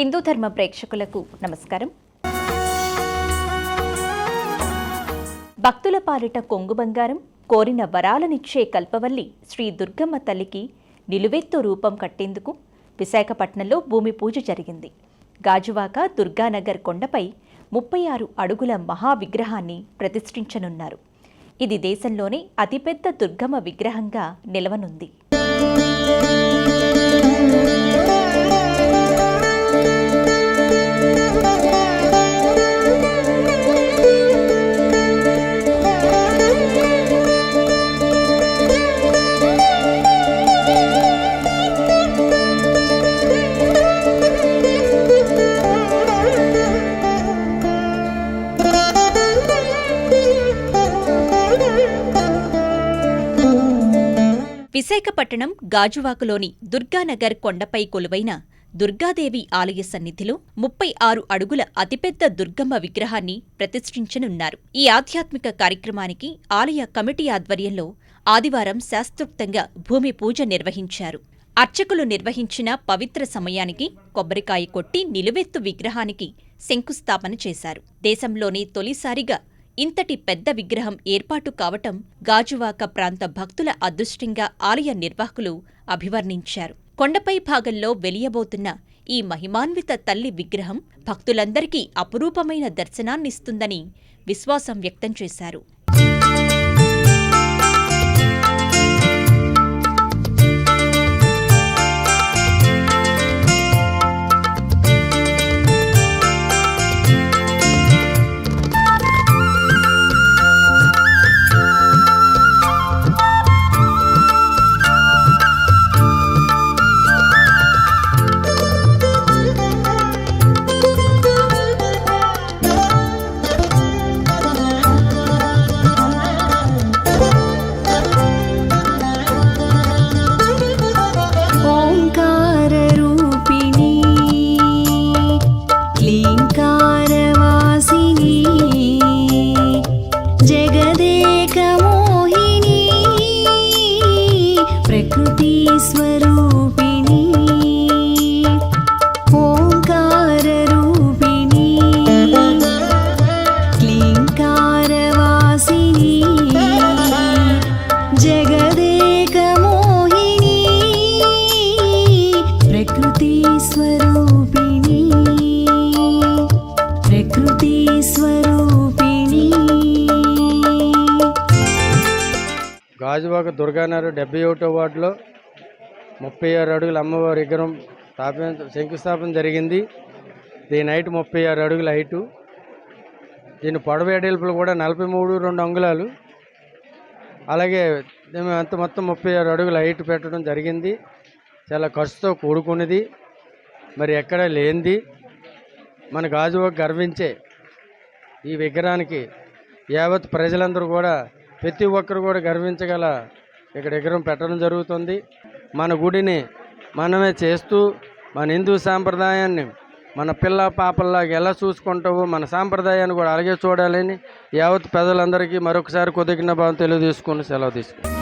హిందూ ధర్మ ప్రేక్షకులకు నమస్కారం. భక్తుల పాలిట కొంగు బంగారం కోరిన వరాలనిచ్చే కల్పవల్లి శ్రీ దుర్గమ్మ తల్లికి నిలువెత్తు రూపం కట్టేందుకు విశాఖపట్నంలో భూమి పూజ జరిగింది. గాజువాక దుర్గానగర్ కొండపై ముప్పై ఆరు అడుగుల మహా విగ్రహాన్ని ప్రతిష్ఠించనున్నారు. ఇది దేశంలోనే అతిపెద్ద దుర్గమ్మ విగ్రహంగా నిలవనుంది. విశాఖపట్నం గాజువాకలోని దుర్గానగర్ కొండపై కొలువైన దుర్గాదేవి ఆలయ సన్నిధిలో ముప్పై ఆరు అడుగుల అతిపెద్ద దుర్గమ్మ విగ్రహాన్ని ప్రతిష్ఠించనున్నారు. ఈ ఆధ్యాత్మిక కార్యక్రమానికి ఆలయ కమిటీ ఆధ్వర్యంలో ఆదివారం శాస్త్రోక్తంగా భూమి పూజ నిర్వహించారు. అర్చకులు నిర్వహించిన పవిత్ర సమయానికి కొబ్బరికాయ కొట్టి నిలువెత్తు విగ్రహానికి శంకుస్థాపన చేశారు. దేశంలోనే తొలిసారిగా ఇంతటి పెద్ద విగ్రహం ఏర్పాటు కావటం గాజువాక ప్రాంత భక్తుల అదృష్టంగా ఆలయ నిర్వాహకులు అభివర్ణించారు. కొండపై భాగంలో వెలియబోతున్న ఈ మహిమాన్విత తల్లి విగ్రహం భక్తులందరికీ అపురూపమైన దర్శనాన్నిస్తుందని విశ్వాసం వ్యక్తం చేశారు. రాజువాక దుర్గానగర్ డెబ్బై ఒకటో వార్డులో ముప్పై ఆరు అడుగుల అమ్మవారి విగ్రహం స్థాపించ శంకుస్థాపన జరిగింది. దీని హైట్ ముప్పై ఆరు అడుగుల హైటు. దీని పొడవ ఎడల్పులు కూడా నలభై మూడు రెండు అంగుళాలు. అలాగే దీని అంత మొత్తం ముప్పై ఆరు అడుగుల హైట్ పెట్టడం జరిగింది. చాలా ఖర్చుతో కూడుకున్నది. మరి ఎక్కడ లేనిది. మన గాజువాక గర్వించే ఈ విగ్రహానికి యావత్ ప్రజలందరూ కూడా ప్రతి ఒక్కరు కూడా గర్వించగల ఇక్కడ విగ్రహం పెట్టడం జరుగుతుంది. మన గుడిని మనమే చేస్తూ మన హిందూ సాంప్రదాయాన్ని మన పిల్ల పాపల్లాగా ఎలా చూసుకుంటావో మన సాంప్రదాయాన్ని కూడా అలాగే చూడాలని యావత్ ప్రజలందరికీ మరొకసారి కుదిగిన భావం తెలియజేసుకుని సెలవు తీసుకుంటాం